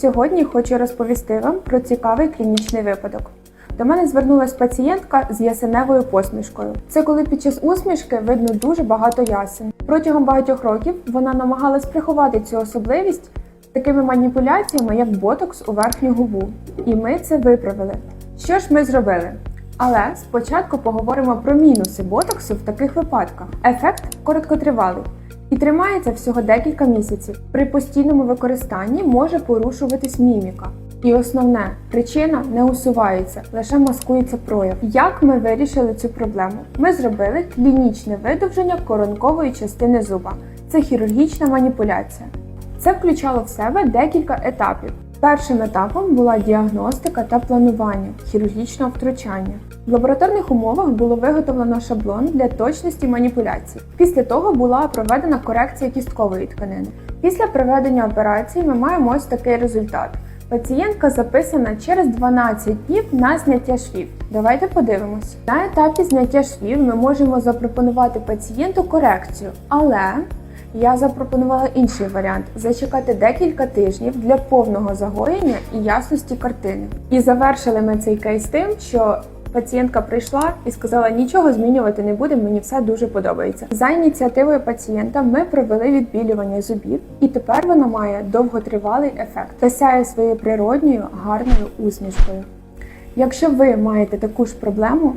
Сьогодні хочу розповісти вам про цікавий клінічний випадок. До мене звернулася пацієнтка з ясеневою посмішкою. Це коли під час усмішки видно дуже багато ясен. Протягом багатьох років вона намагалась приховати цю особливість такими маніпуляціями, як ботокс у верхню губу. І ми це виправили. Що ж ми зробили? Але спочатку поговоримо про мінуси ботоксу в таких випадках. Ефект короткотривалий і тримається всього декілька місяців. При постійному використанні може порушуватись міміка. І основне, причина не усувається, лише маскується прояв. Як ми вирішили цю проблему? Ми зробили клінічне видовження коронкової частини зуба. Це хірургічна маніпуляція. Це включало в себе декілька етапів. Першим етапом була діагностика та планування хірургічного втручання. В лабораторних умовах було виготовлено шаблон для точності маніпуляцій. Після того була проведена корекція кісткової тканини. Після проведення операції ми маємо ось такий результат. Пацієнтка записана через 12 днів на зняття швів. Давайте подивимось. На етапі зняття швів ми можемо запропонувати пацієнту корекцію, але я запропонувала інший варіант зачекати декілька тижнів для повного загоєння і ясності картини. І завершили ми цей кейс тим, що пацієнтка прийшла і сказала: нічого змінювати не будемо, мені все дуже подобається. За ініціативою пацієнта ми провели відбілювання зубів, і тепер вона має довготривалий ефект та сяє своєю природньою гарною усмішкою. Якщо ви маєте таку ж проблему,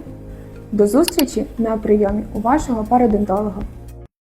до зустрічі на прийомі у вашого пародонтолога.